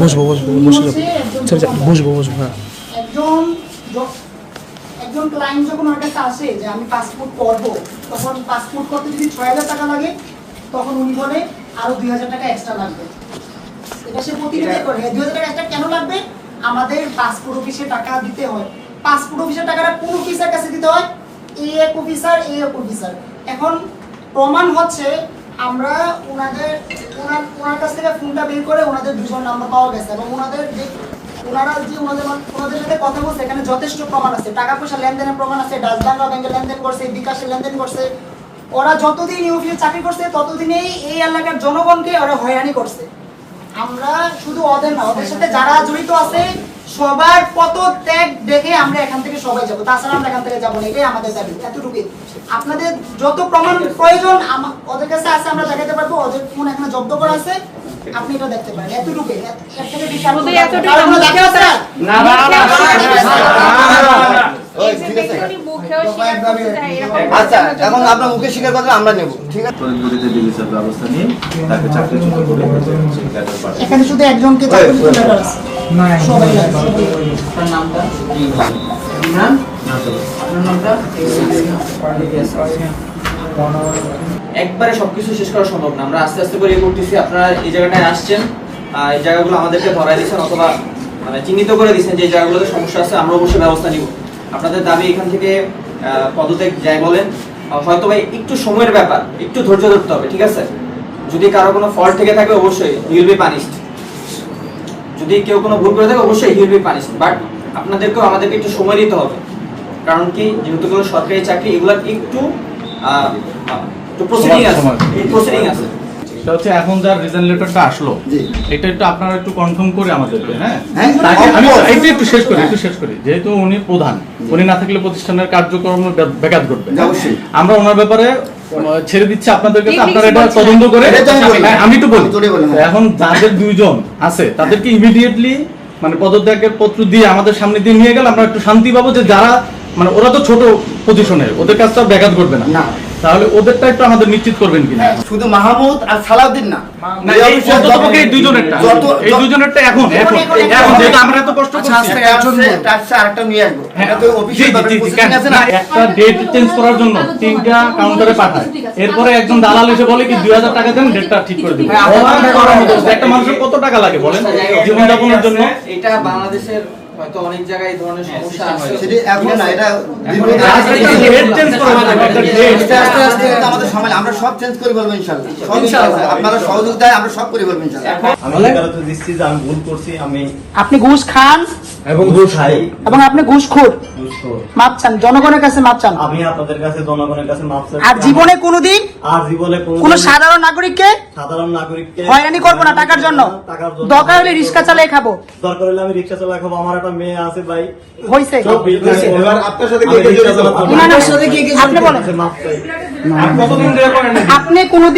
বসবো বসবো বসে যাব স্যার যা- বসবো বসবো হ্যাঁ। একজন একজন ক্লায়েন্ট যখন আমার কাছে আসে যে আমি পাসপোর্ট করব তখন পাসপোর্ট করতে যদি ছয় হাজার টাকা লাগে তখন উনি বলে আরও দুই হাজার টাকা এক্সট্রা লাগবে। এটা সে প্রতিনিধি করে দুই হাজার টাকা এক্সট্রা কেন লাগবে? আমাদের পাসপোর্ট অফিসে টাকা দিতে হয়। পাসপোর্ট অফিসের টাকাটা কোন অফিসার কাছে দিতে হয়? এই এক অফিসার এই এক অফিসার এখন প্রমাণ হচ্ছে আমরা ওনাদের ওনার ওনার কাছ থেকে ফোনটা বের করে ওনাদের দুজন নাম্বার পাওয়া গেছে এবং ওনাদের যে, ওনারা যে ওনাদের ওনাদের সাথে কথা বলছে, এখানে যথেষ্ট প্রমাণ আছে। টাকা পয়সা লেনদেনের প্রমাণ আছে ডাচবাংলা ব্যাংকে লেনদেন করছে, বিকাশে লেনদেন করছে। ওরা যতদিন অফিসে চাকরি করছে, ততদিনেই এই এলাকার জনগণকে ওরা হয়রানি করছে। আমরা শুধু ওদের না, ওদের সাথে যারা জড়িত আছে সবার পত ত্যাগ দেখে আমরা এখান থেকে সবাই যাব তাছাড়া আমরা এখান থেকে যাব না এটাই আমাদের দাবি এতটুকুই আপনাদের যত প্রমাণ প্রয়োজন ওদের কাছে আছে আমরা দেখাতে পারব ওদের ফোন এখানে জব্দ করা আছে আপনি এটা দেখতে পারেন এতটুকুই এর থেকে বেশি এতটুকু দেখা না? না না আচ্ছা এখন আপনার মুখে স্বীকার কথা আমরা নেব ঠিক আছে ব্যবস্থা নিয়ে তাকে চাকরিচ্যুত করে এখানে শুধু একজনকে চাকরি সবাই আপনার নামটা? ইমরান আপনার নামটা? একবারে সবকিছু শেষ করা সম্ভব না। আমরা আস্তে আস্তে করে করতেছি। আপনারা এই জায়গাটায় আসছেন। আহ, এই জায়গাগুলো আমাদেরকে ধরাই দিচ্ছেন অথবা মানে চিহ্নিত করে দিচ্ছেন যে জায়গাগুলোতে সমস্যা আছে আমরা অবশ্যই ব্যবস্থা নিব। আপনাদের দাবি এখান থেকে আহ, পদত্যাগ যাই বলেন। হয়তো ভাই একটু সময়ের ব্যাপার একটু ধৈর্য ধরতে হবে ঠিক আছে? যদি কারও কোনো ফল্ট থেকে থাকে অবশ্যই উইল বি পানিশড যদি কেউ কোনো ভুল করে থাকে অবশ্যই হিউল বি পানিশড বাট আপনাদেরকেও আমাদেরকে একটু সময় দিতে হবে। কারণ কি যেহেতু কোনো সরকারি চাকরি এগুলো একটু প্রসিডিং আছে। এই প্রসিডিং আছে। সেটা হচ্ছে এখন যার রিজন লেটারটা আসলো। এটা একটু আপনারা একটু কনফার্ম করে আমাদেরকে হ্যাঁ? হ্যাঁ, আমি। একটু একটু শেষ করি একটু শেষ করি। যেহেতু উনি প্রধান উনি না থাকলে প্রতিষ্ঠানের কার্যক্রম ব্যাঘাত ঘটবে। আমরা ওনার ব্যাপারে ছেড়ে দিচ্ছি আপনাদের কাছে আপনারা এটা তদন্ত করে আমি। হ্যাঁ, একটু বলি আমি তোরে বলি, হ্যাঁ। এখন যাদের দুইজন আছে তাদেরকে ইমিডিয়েটলি মানে পদত্যাগের পত্র দিয়ে আমাদের সামনে দিয়ে নিয়ে গেলে আমরা একটু শান্তি পাবো যে যারা মানে ওরা তো ছোট পজিশনের ওদের কাজটা ব্যাঘাত ঘটবে না। না। তাহলে ওদেরটা একটু আমাদের নিশ্চিত করবেন কিনা? শুধু মাহমুদ আর সালাউদ্দিন না। না, এই অন্ততপক্ষে এই দুইজনেরটা। এখন, এখন, যেহেতু আমরা এত কষ্ট আচ্ছা করছি। আজকে আসছে টাকছে আরেকটা নিয়ে আসব। এটা তো অফিসিয়াল আছে না, একটা ডেট চেঞ্জ করার জন্য তিনটা কাউন্টারে পাঠায়। এরপরে একজন দালাল এসে বলে কি দুই হাজার টাকা দেন ডেটটা ঠিক করে দিবে হ্যাঁ, আপনার টাকা করার মতো। একটা মানুষের কত টাকা লাগে বলেন জীবনযাপনের জন্য? এটা বাংলাদেশের হয়তো অনেক জায়গায় এই ধরনের সমস্যা আছে। সেটি এখন না এটা দীর্ঘদিন একটা ডেট চেঞ্জ করার জন্য একটা ডেট আস্তে আস্তে আস্তে আমাদের সময় আমরা সব চেঞ্জ করে বলব ইনশাল্লাহ। সব আপনারা সহযোগিতায় আমরা সব করে বলব ইনশাল্লাহ। আমি স্বীকারোক্তি দিচ্ছি যে আমি ভুল করছি আমি আপনি ঘুষ খান এবং ঘুষ খাই। এবং আপনি ঘুষখোর ঘুষখোর। মাপ চান জনগণের কাছে মাপ চান। আমি আপনাদের কাছে জনগণের কাছে মাপ চাচ্ছি। আর জীবনে কোনোদিন আর জীবনে কোনো কোন সাধারণ নাগরিককে সাধারণ নাগরিককে হয়রানি করব না টাকার জন্য। টাকার জন্য। দরকার হলে রিক্সা চালিয়ে খাব। দরকার হলে আমি রিক্সা চালা খাব আমার একটা মেয়ে আছে ভাই। করে- এবার আপনার সাথে কে আমি কে জড়িত? আপনার সাথে কে কে আপনি বলেন মাপ চাই কতদিন ধরে করেন? আপনি কোনোদিন